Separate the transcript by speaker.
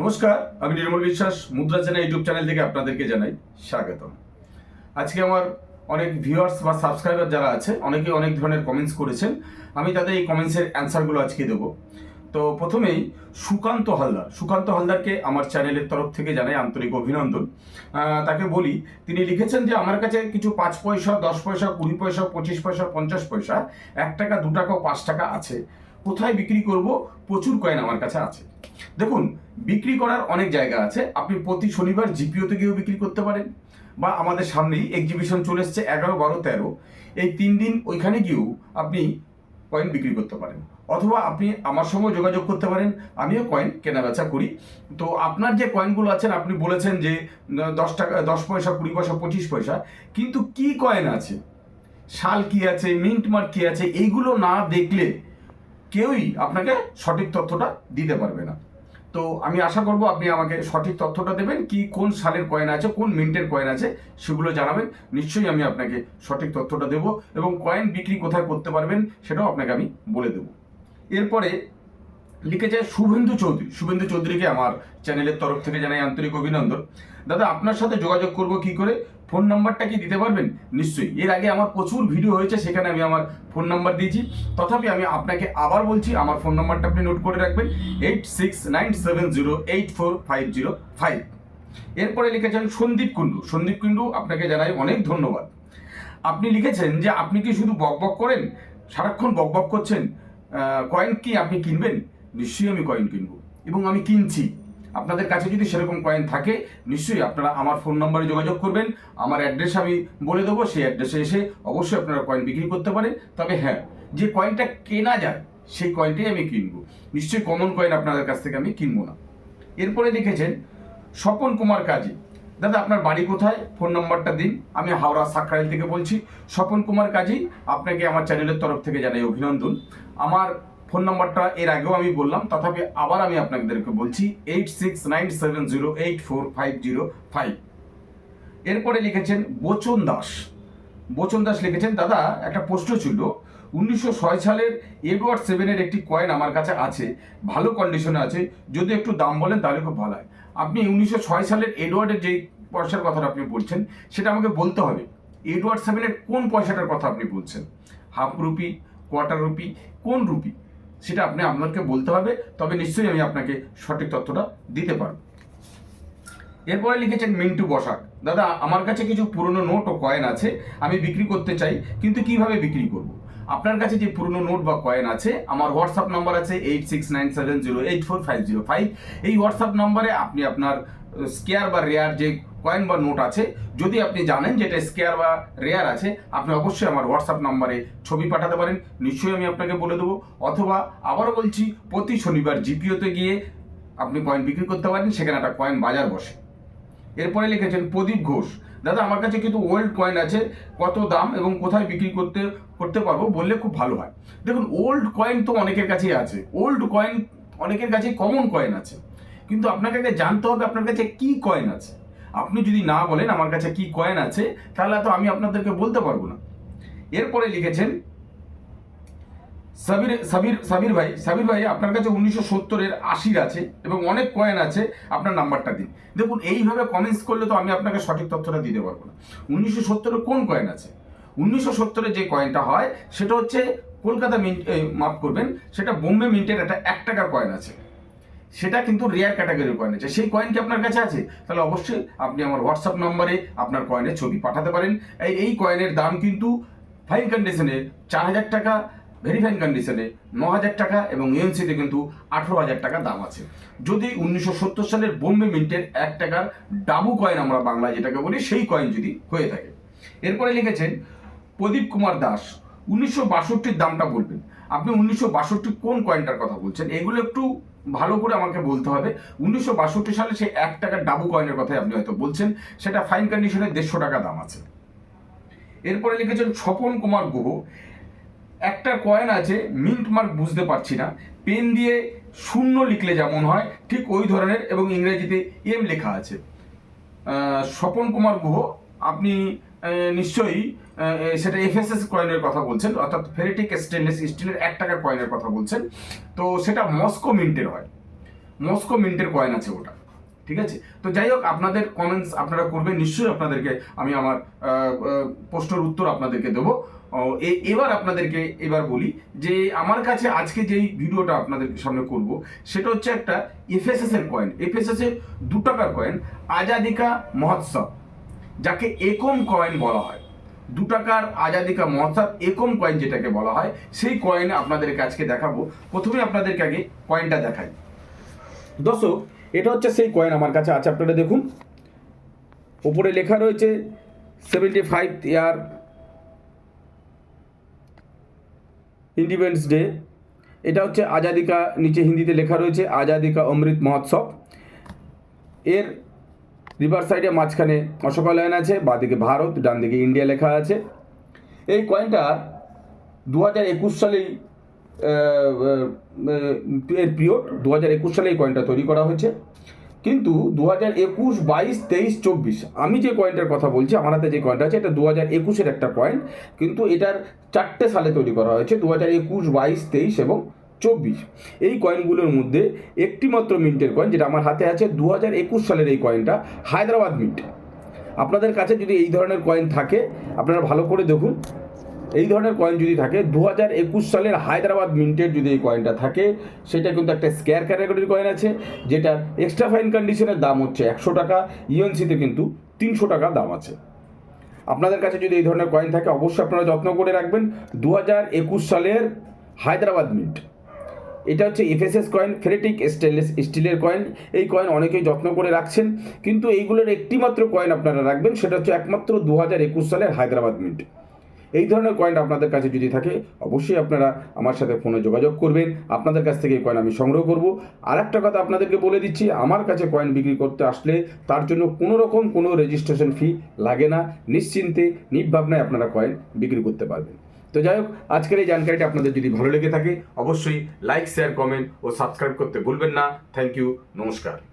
Speaker 1: নমস্কার, আমি নির্মল বিশ্বাস, মুদ্রা চ্যানেল ইউটিউব চ্যানেল থেকে আপনাদেরকে জানাই স্বাগতম। আজকে আমার অনেক ভিউয়ার্স বা সাবস্ক্রাইবার যারা আছে, অনেকে অনেক ধরনের কমেন্টস করেছেন। আমি তাদের এই কমেন্টসের অ্যান্সারগুলো আজকে দেবো। তো প্রথমেই সুকান্ত হালদার। সুকান্ত হালদারকে আমার চ্যানেলের তরফ থেকে জানাই আন্তরিক অভিনন্দন। তাকে বলি, তিনি লিখেছেন যে, আমার কাছে কিছু পাঁচ পয়সা, দশ পয়সা, কুড়ি পয়সা, পঁচিশ পয়সা, পঞ্চাশ পয়সা, এক টাকা, দু টাকা, পাঁচ টাকা আছে। কোথায় বিক্রি করব? প্রচুর কয়েন আমার কাছে আছে। দেখুন, বিক্রি করার অনেক জায়গা আছে। আপনি প্রতি শনিবার জিপিওতে গিয়েও বিক্রি করতে পারেন। বা আমাদের সামনেই এক্সিবিশন চলে এসছে এগারো, বারো, তেরো। এই তিন দিন ওইখানে গিয়েও আপনি কয়েন বিক্রি করতে পারেন। অথবা আপনি আমার সঙ্গে যোগাযোগ করতে পারেন। আমিও কয়েন কেনাবেচা করি। তো আপনার যে কয়েনগুলো আছেন, আপনি বলেছেন যে দশ টাকা, দশ পয়সা, কুড়ি পয়সা, পঁচিশ পয়সা। কিন্তু কি কয়েন আছে? শাল কি আছে? মিন্ট মার্ক কি আছে? এইগুলো না দেখলে কেউই আপনাকে সঠিক তথ্যটা দিতে পারবে না। তো আমি আশা করব আপনি আমাকে সঠিক তথ্যটা দেবেন, কি কোন সালের কয়েন আছে, কোন মিন্টের কয়েন আছে, সেগুলো জানাবেন। নিশ্চয়ই আমি আপনাকে সঠিক তথ্যটা দেব এবং কয়েন বিক্রি কোথায় করতে পারবেন সেটাও আপনাকে আমি বলে দেব। এরপরে লিখেছে শুভেন্দু চৌধুরী। শুভেন্দু চৌধুরীকে আমার চ্যানেলের তরফ থেকে জানাই আন্তরিক অভিনন্দন। দাদা, আপনার সাথে যোগাযোগ করব কি করে? ফোন নাম্বারটা কি দিতে পারবেন? নিশ্চয়ই। এর আগে আমার প্রচুর ভিডিও হয়েছে, সেখানে আমি আমার ফোন নাম্বার দিয়েছি। তথাপি আমি আপনাকে আবার বলছি, আমার ফোন নাম্বারটা আপনি নোট করে রাখবেন। Eight six nine seven zero eight four five zero five এরপরে লিখেছেন সন্দীপ কুণ্ডু। সন্দীপ কুণ্ডু, আপনাকে জানাই অনেক ধন্যবাদ। আপনি লিখেছেন যে, আপনি কি শুধু বকবক করেন? সারাক্ষণ বকবক করছেন? কয়েন কি আপনি কিনবেন? নিশ্চয়ই আমি কয়েন কিনবো। এবং আমি কিনছি। আপনাদের কাছে যদি সেরকম কয়েন থাকে, নিশ্চয়ই আপনারা আমার ফোন নম্বরে যোগাযোগ করবেন। আমার অ্যাড্রেস আমি বলে দেবো, সেই অ্যাড্রেসে এসে অবশ্যই আপনারা কয়েন বিক্রি করতে পারেন। তবে হ্যাঁ যে কয়েনটা কেনা যায়, সেই কয়েনটাই আমি কিনবো। নিশ্চয়ই কমন কয়েন আপনাদের কাছ থেকে আমি কিনবো না। এরপরে লিখেছেন স্বপন কুমার কাজী। দাদা, আপনার বাড়ি কোথায়? ফোন নাম্বারটা দিন। আমি হাওড়া সাকরাইল থেকে বলছি, স্বপন কুমার কাজী, আপনাকে আমার চ্যানেলের তরফ থেকে জানাই অভিনন্দন। আমার ফোন নাম্বারটা এর আগেও আমি বললাম, তথাপি আবার আমি আপনাদেরকে বলছি eight six nine seven zero eight four five zero five এরপরে লিখেছেন বচন দাস। বচন দাস লিখেছেন, দাদা, একটা প্রশ্ন ছিল। উনিশশো ছয় সালের এডওয়ার্ড সেভেনের একটি কয়েন আমার কাছে আছে। ভালো কন্ডিশনে আছে। যদি একটু দাম বলেন, তাহলে খুব ভালো হয়। আপনি উনিশশো ছয় সালের এডওয়ার্ডের যেই পয়সার কথাটা আপনি বলছেন, সেটা আমাকে বলতে হবে। এডওয়ার্ড সেভেনের কোন পয়সাটার কথা আপনি বলছেন? হাফ রুপি, কোয়ার্টার রুপি, কোন রুপি? সেটা আপনি আপনাকে বলতে হবে, তবে নিশ্চয়ই আমি আপনাকে সঠিক তথ্যটা দিতে পারব। এরপরে লিখেছেন মিন্টু বসাক। দাদা, আমার কাছে কিছু পুরনো নোট ও কয়েন আছে, আমি বিক্রি করতে চাই, কিন্তু কীভাবে বিক্রি করব? আপনার কাছে যে পুরনো নোট বা কয়েন আছে, আমার হোয়াটসঅ্যাপ নাম্বার আছে eight six nine seven zero eight four five zero five এই হোয়াটসঅ্যাপ নাম্বারে আপনি আপনার স্কেয়ার বা রেয়ার যে কয়েন বা নোট আছে, যদি আপনি জানেন যেটা স্কেয়ার বা রেয়ার আছে, আপনি অবশ্যই আমার হোয়াটসঅ্যাপ নাম্বারে ছবি পাঠাতে পারেন। নিশ্চয়ই আমি আপনাকে বলে দেবো। অথবা আবারও বলছি, প্রতি শনিবার জিপিওতে গিয়ে আপনি কয়েন বিক্রি করতে পারেন, সেখানে একটা কয়েন বাজার বসে। এরপরে লিখেছেন প্রদীপ ঘোষ। দাদা, আমার কাছে কিন্তু ওল্ড কয়েন আছে, কত দাম এবং কোথায় বিক্রি করতে করতে পারব বললে খুব ভালো হয়। দেখুন ওল্ড কয়েন তো অনেকের কাছেই আছে। ওল্ড কয়েন অনেকের কাছে কমন কয়েন আছে। কিন্তু আপনাকে আগে জানতে হবে আপনার কাছে কি কয়েন আছে। আপনি যদি না বলেন আমার কাছে কি কয়েন আছে, তাহলে তো আমি আপনাদেরকে বলতে পারব না। এরপরে লিখেছেন, সাবির সাবির সাবির ভাই সাবির ভাই, আপনার কাছে উনিশশো সত্তরের আশির আছে এবং অনেক কয়েন আছে, আপনার নাম্বারটা দিন। দেখুন, এইভাবে কমেন্টস করলে তো আমি আপনাকে সঠিক তথ্যটা দিতে পারব না। উনিশশো সত্তরের কোন কয়েন আছে? উনিশশো সত্তরের যে কয়েনটা হয়, সেটা হচ্ছে কলকাতা মিন্ট মাফ করবেন, সেটা বোম্বে মিন্টের একটা এক টাকার কয়েন আছে। সেটা কিন্তু রেয়ার ক্যাটাগরির কয়েন আছে। সেই কয়েন কি আপনার কাছে আছে? তাহলে অবশ্যই আপনি আমার হোয়াটসঅ্যাপ নম্বরে আপনার কয়েনের ছবি পাঠাতে পারেন। এই এই কয়েনের দাম কিন্তু ফাইন কন্ডিশনে চার হাজার টাকা ভেরি ফাইন কন্ডিশনে ন হাজার টাকা এবং ইউএনসিতে কিন্তু আঠেরো হাজার টাকা দাম আছে। যদি উনিশশো সত্তর সালের বোম্বে মিন্টের এক টাকার ডাবু কয়েন আমরা বাংলায় যেটাকে বলি, সেই কয়েন যদি হয়ে থাকে। এরপরে লিখেছেন প্রদীপ কুমার দাস, উনিশশো বাষট্টির দামটা বলবেন। আপনি উনিশশো বাষট্টি কোন কয়েনটার কথা বলছেন? এগুলো একটু ভালো করে আমাকে বলতে হবে। উনিশশো বাষট্টি সালে সেই এক টাকার ডাবু কয়েনের কথাই আপনি হয়তো বলছেন, সেটা ফাইন কন্ডিশনে দেড়শো টাকা দাম আছে। এরপরে লিখেছেন স্বপন কুমার গুহ, একটা কয়েন আছে মিন্ট মার্ক বুঝতে পারছি না পেন দিয়ে শূন্য লিখলে যেমন হয়, ঠিক ওই ধরনের এবং ইংরেজিতে এম লেখা আছে। স্বপন কুমার গুহ, আপনি নিশ্চয়ই সেটা এফএসএস কয়েনের কথা বলছেন, অর্থাৎ ফেরিটিক স্টেনলেস স্টিলের এক টাকার কয়েনের কথা বলছেন। তো সেটা মস্কো মিন্টের হয়। মস্কো মিন্টের কয়েন আছে ওটা, ঠিক আছে? তো যাই হোক, আপনাদের কমেন্টস আপনারা করবেন, নিশ্চয়ই আপনাদেরকে আমি আমার প্রশ্নের উত্তর আপনাদেরকে দেবো। এবার আপনাদেরকে এবার বলি যে আমার কাছে আজকে যেই ভিডিওটা আপনাদের সামনে করব, সেটা হচ্ছে একটা এফএসএস এর কয়েন এফএসএস এর দু টাকার কয়েন আজাদিকা মহোৎসব। যাকে একম কয়েন বলা হয়। দু টাকার আজাদিকা মহোৎসব একম কয়েন যেটাকে বলা হয়, সেই কয়েন আপনাদেরকে আজকে দেখাবো। প্রথমে আপনাদেরকে আগে কয়েনটা দেখাই। দর্শক এটা হচ্ছে সেই কয়েন আমার কাছে আছে, আপনারা দেখুন। ওপরে লেখা রয়েছে seventy five year independence day এটা হচ্ছে আজাদিকা নিচে হিন্দিতে লেখা রয়েছে আজাদিকা অমৃত মহোৎসব। এর রিভার সাইডে মাঝখানে অশোকা লাইন আছে, বাঁদিকে ভারত ডান দিকে ইন্ডিয়া লেখা আছে। এই কয়েনটা দু হাজার একুশ সালেই এর পিরিয়ড দু হাজার একুশ সালে এই কয়েনটা তৈরি করা হয়েছে। কিন্তু দু হাজার একুশ, বাইশ, তেইশ, চব্বিশ, আমি যে কয়েনটার কথা বলছি, আমার হাতে যে কয়েনটা আছে, এটা দু হাজার একুশের একটা কয়েন কিন্তু এটার চারটে সালে তৈরি করা হয়েছে দু হাজার একুশ, বাইশ, তেইশ এবং চব্বিশ। এই কয়েনগুলোর মধ্যে একটি মাত্র মিন্টের কয়েন যেটা আমার হাতে আছে দু হাজার একুশ সালের এই কয়েনটা হায়দ্রাবাদ মিন্ট আপনাদের কাছে যদি এই ধরনের কয়েন থাকে, আপনারা ভালো করে দেখুন। এই ধরনের কয়েন যদি থাকে দু হাজার একুশ সালের হায়দ্রাবাদ মিন্টের যদি এই কয়েনটা থাকে, সেটা কিন্তু একটা স্কেয়ার ক্যাটাগরির কয়েন আছে যেটা এক্সট্রা ফাইন কন্ডিশনের দাম হচ্ছে একশো টাকা ইউএনসিতে কিন্তু তিনশো টাকা দাম আছে। আপনাদের কাছে যদি এই ধরনের কয়েন থাকে, অবশ্যই আপনারা যত্ন করে রাখবেন দু হাজার একুশ সালের হায়দ্রাবাদ মিন্ট এটা হচ্ছে এফএসএস কয়েন ফেরেটিক স্টেনলেস স্টিলের কয়েন এই কয়েন অনেকেই যত্ন করে রাখছেন। কিন্তু এইগুলোর একটিমাত্র কয়েন আপনারা রাখবেন, সেটা হচ্ছে একমাত্র দু হাজার একুশ সালের হায়দ্রাবাদ মিন্ট এই ধরনের কয়েন আপনাদের কাছে যদি থাকে, অবশ্যই আপনারা আমার সাথে ফোনে যোগাযোগ করবেন। আপনাদের কাছ থেকে এই কয়েন আমি সংগ্রহ করব। আর একটা কথা আপনাদেরকে বলে দিচ্ছি, আমার কাছে কয়েন বিক্রি করতে আসলে তার জন্য কোনো রকম কোনো রেজিস্ট্রেশন ফি লাগে না। নিশ্চিন্তে, নির্ভাবনায় আপনারা কয়েন বিক্রি করতে পারবেন। তো যাই হোক, আজকের এই জানকারিটা আপনাদের যদি ভালো লেগে থাকে, অবশ্যই লাইক শেয়ার কমেন্ট ও সাবস্ক্রাইব করতে ভুলবেন না। থ্যাংক ইউ নমস্কার।